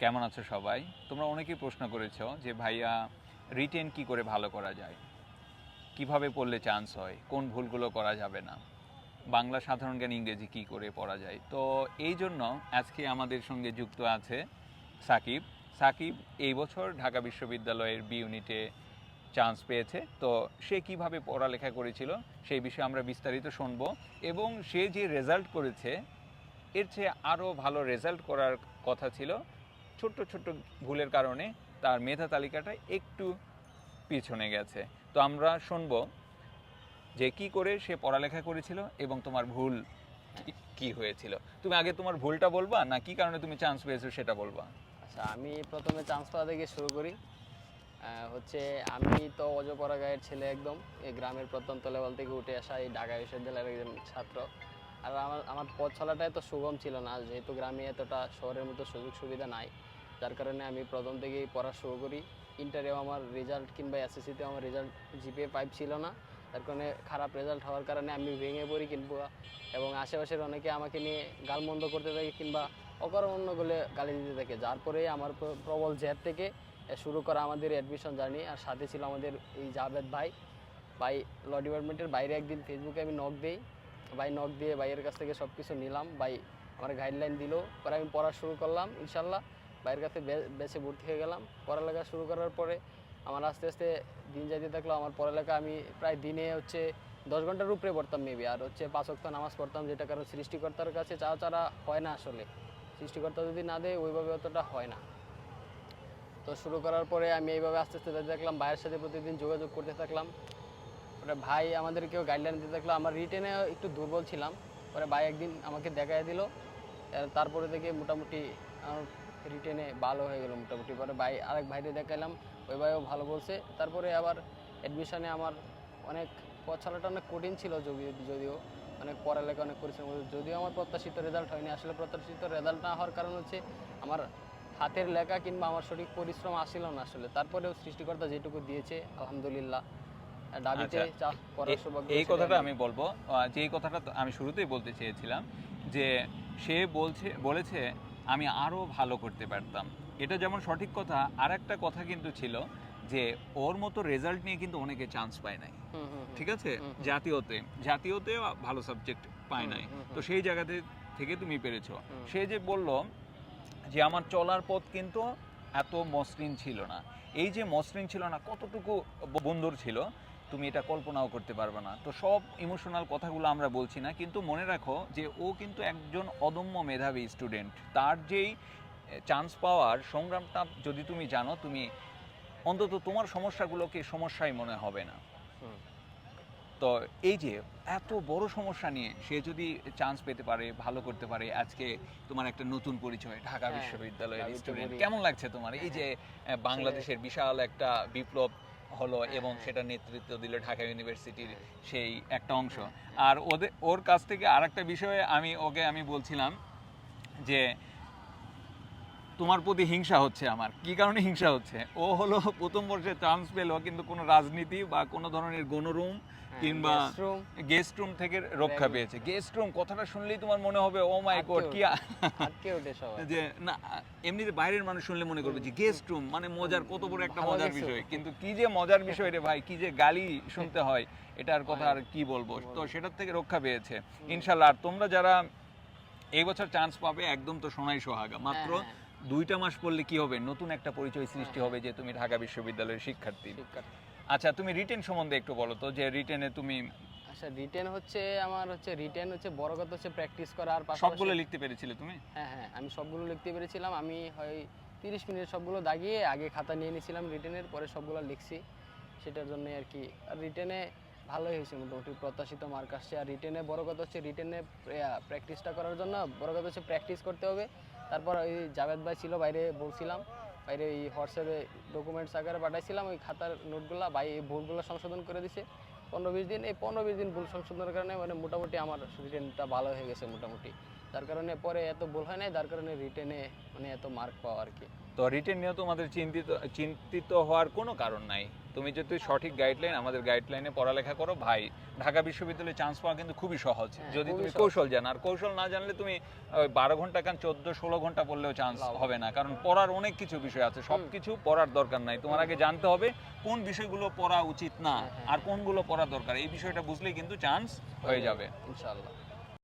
কেমন আছো সবাই? তোমরা অনেকেই প্রশ্ন করেছ যে, ভাইয়া রিটেন কি করে ভালো করা যায়? কীভাবে পড়লে চান্স হয়? কোন ভুলগুলো করা যাবে না? বাংলা সাধারণ জ্ঞান ইংরেজি কি করে পড়া যায়? তো এই জন্য আজকে আমাদের সঙ্গে যুক্ত আছে সাকিব। সাকিব এই বছর ঢাকা বিশ্ববিদ্যালয়ের বি ইউনিটে চান্স পেয়েছে। তো সে কীভাবে পড়ালেখা করেছিল সেই বিষয়ে আমরা বিস্তারিত শুনব এবং সে যে রেজাল্ট করেছে, এর চেয়ে আরও ভালো রেজাল্ট করার কথা ছিল। ছোট্ট ছোট্ট ভুলের কারণে তার মেধা তালিকাটা একটু পিছনে গেছে। তো আমরা শুনব যে কি করে সে পড়ালেখা করেছিল এবং তোমার ভুল কি- হয়েছিল। তুমি আগে তোমার ভুলটা বলবা না কি কারণে তুমি চান্স পেয়েছ সেটা বলবা? আচ্ছা আমি প্রথমে চান্স পাওয়া থেকে শুরু করি। হচ্ছে আমি তো অজপরা গায়ের ছেলে একদম। এই গ্রামের প্রত্যন্ত লেভেল থেকে উঠে আসা এই ঢাকা বিশ্ববিদ্যালয়ের একজন ছাত্র। আর আমার আমার পথ চলাটা এত সুগম ছিল না, যেহেতু গ্রামে এতটা শহরের মতো সুযোগ সুবিধা নাই। যার কারণে আমি প্রথম থেকেই পড়া শুরু করি। ইন্টারেও আমার রেজাল্ট কিংবা এসএসসিতেও আমার রেজাল্ট জিপিএ ফাইভ ছিল না। তার কারণে খারাপ রেজাল্ট হওয়ার কারণে আমি ভেঙে পড়ি কিংবা এবং আশেপাশের অনেকে আমাকে নিয়ে গালমন্দ করতে থাকে কিংবা অকর্মণ্য বলে গালি দিতে থাকে। যার পরে আমার প্রবল জেদ থেকে শুরু করা আমাদের অ্যাডমিশন জার্নি আর সাথে ছিল আমাদের এই জাভেদ ভাই। ভাই ল ডিপার্টমেন্টের বাইরে একদিন ফেসবুকে আমি নক দিই। ভাই নক দিয়ে ভাইয়ের কাছ থেকে সব কিছু নিলাম। ভাই আমার গাইডলাইন দিল। পরে আমি পড়া শুরু করলাম, ইনশাল্লাহ। ভাইয়ের কাছে বেছে ভর্তি হয়ে গেলাম। পড়ালেখা শুরু করার পরে আমার আস্তে আস্তে দিন যাইতে থাকল, আমার পড়ালেখা আমি প্রায় দিনে হচ্ছে দশ ঘণ্টার উপরে পড়তাম মেবি আর হচ্ছে পাঁচ ওয়াক্ত নামাজ পড়তাম, যেটা কারণ সৃষ্টিকর্তার কাছে চাওয়া চারা হয় না আসলে। সৃষ্টিকর্তা যদি না দেয়, ওইভাবে অতটা হয় না। তো শুরু করার পরে আমি এইভাবে আস্তে আস্তে যেতে থাকলাম, ভাইয়ের সাথে প্রতিদিন যোগাযোগ করতে থাকলাম। পরে ভাই আমাদেরকেও গাইডলাইন দিতে থাকল, আমার রিটেনে একটু দুর্বল ছিলাম। পরে ভাই একদিন আমাকে দেখাই দিল তারপরে থেকে মোটামুটি রিটেনে ভালো হয়ে গেল মোটামুটি। পরে ভাই আরেক ভাইরে দেখাইলাম ওই ভাইও ভালো বলছে। তারপরে আবার অ্যাডমিশনে আমার অনেক পথ চলাটা অনেক কঠিন ছিল যদিও যদিও অনেক পড়ালেখা অনেক পরিশ্রম করেছি। যদিও আমার প্রত্যাশিত রেজাল্ট হয়নি। আসলে প্রত্যাশিত রেজাল্ট না হওয়ার কারণ হচ্ছে আমার হাতের লেখা কিংবা আমার সঠিক পরিশ্রম আসছিল না আসলে। তারপরেও সৃষ্টিকর্তা যেটুকু দিয়েছে আলহামদুলিল্লাহ। ডাবিতে আচ্ছা, এই কথাটা আমি- বলব। যে এই কথাটা আমি শুরুতেই বলতে চেয়েছিলাম যে সে বলছে বলেছে আমি আরও ভালো করতে পারতাম এটা যেমন সঠিক কথা আর একটা কথা কিন্তু ছিল যে ওর মতো রেজাল্ট নিয়ে কিন্তু অনেকে চান্স পায় নাই। ঠিক আছে। জাতীয়তে জাতীয়তে ভালো সাবজেক্ট পায় নাই। তো সেই জায়গাতে থেকে তুমি পেরেছ। সে যে বলল যে আমার চলার পথ কিন্তু এত মসৃণ ছিল না এই যে মসৃণ ছিল না কতটুকু বন্ধুর ছিল তুমি এটা কল্পনাও করতে পারবে না। তো সব ইমোশনাল কথাগুলো আমরা বলছি না কিন্তু মনে রাখো যে ও কিন্তু একজন অদম্য মেধাবী স্টুডেন্ট তার যেই চান্স পাওয়ার সংগ্রামটা যদি তুমি জানো তুমি অন্তত তোমার সমস্যাগুলোকে সমস্যাই মনে হবে না। তো এই যে এত বড় সমস্যা নিয়ে সে যদি চান্স পেতে পারে ভালো করতে পারে আজকে তোমার একটা নতুন পরিচয় ঢাকা হ্যাঁ, বিশ্ববিদ্যালয়ের স্টুডেন্ট কেমন লাগছে তোমার? এই যে বাংলাদেশের বিশাল একটা বিপ্লব হলো এবং হ্যাঁ। সেটা নেতৃত্ব দিল ঢাকা ইউনিভার্সিটির সেই একটা অংশ আর ওদের ওর কাছ থেকে আর একটা বিষয়ে আমি ওকে আমি বলছিলাম যে তোমার প্রতি হিংসা হচ্ছে আমার। কি কারণে হিংসা হচ্ছে? ও হলো প্রথম বর্ষে চান্স পেল কিন্তু কোনো রাজনীতি বা কোনো ধরনের গণরুম হ্যাঁ, কিংবা গেস্ট রুম থেকে রক্ষা পেয়েছে। গেস্ট রুম কথাটা শুনলেই তোমার মনে হবে ও মাই গড কি যে না এমনিতে বাইরের মানুষ শুনলে মনে করবে যে গেস্ট রুম মানে মজার কত বড় একটা মজার বিষয়। কিন্তু কি যে মজার বিষয় রে ভাই কি যে গালি শুনতে হয় এটার কথা আর কি বলব? তো সেটার থেকে রক্ষা পেয়েছে। ইনশাল্লাহ আর তোমরা যারা এই বছর চান্স পাবে একদম তো সোনাই সোহাগা। মাত্র হ্যাঁ, দুইটা মাস পড়লে কি হবে? নতুন একটা পরিচয় সৃষ্টি হবে যে তুমি ঢাকা বিশ্ববিদ্যালয়ের শিক্ষার্থী। আচ্ছা তুমি রিটেন সম্বন্ধে একটু বলো তো যে রিটেনে তুমি আচ্ছা রিটেন হচ্ছে আমার হচ্ছে রিটেন হচ্ছে বড় কথা হচ্ছে প্র্যাকটিস করা আর সবগুলো লিখতে পেরেছিলে তুমি? হ্যাঁ হ্যাঁ আমি সবগুলো লিখতে পেরেছিলাম। আমি হয় তিরিশ মিনিট সবগুলো দাগিয়ে আগে খাতা নিয়ে নিয়েছিলাম রিটেনের পরে সবগুলো লিখছি। সেটার জন্য আর কি। আর রিটেনে ভালোই হয়েছে মোটামুটি প্রত্যাশিত মার্ক আসছে। আর রিটেনে বড় কথা হচ্ছে রিটেনে প্র্যাকটিসটা করার জন্য বড় কথা হচ্ছে প্র্যাকটিস করতে হবে। তারপর ওই জাভেদ ভাই ছিল, বাইরে বলছিলাম, বাইরে এই হোয়াটসঅ্যাপে ডকুমেন্টস আকারে পাঠাইছিলাম, ওই খাতার নোটগুলো, ভাই এই ভুলগুলো সংশোধন করে দিছে। পনেরো বিশ দিন, এই পনেরো বিশ দিন ভুল সংশোধনের কারণে মানে মোটামুটি আমার রিটেনটা ভালো হয়ে গেছে মোটামুটি। তার কারণে পরে এত ভুল হয় নাই যার কারণে রিটেনে মানে এত মার্ক পাওয়া আর কি। তো রিটেন নিয়েও তোমাদের চিন্তিত চিন্তিত হওয়ার কোনো কারণ নাই? তুমি যদি সঠিক গাইডলাইন আমাদের গাইডলাইনে পড়ালেখা করো ভাই ঢাকা বিশ্ববিদ্যালয়ে চান্স পাওয়া কিন্তু খুবই সহজ। হ্যাঁ, যদি তুমি কৌশল জানো আর কৌশল না জানলে তুমি বারো ঘণ্টা কেন চোদ্দ ষোলো ঘণ্টা পড়লেও চান্স হবে। না কারণ পড়ার অনেক কিছু বিষয় আছে সব কিছু পড়ার দরকার নাই। তোমার আগে জানতে হবে কোন বিষয়গুলো পড়া উচিত না হ্যাঁ, হ্যাঁ। আর কোনগুলো পড়া দরকার। এই বিষয়টা বুঝলেই কিন্তু চান্স হয়ে যাবে ইনশাআল্লাহ।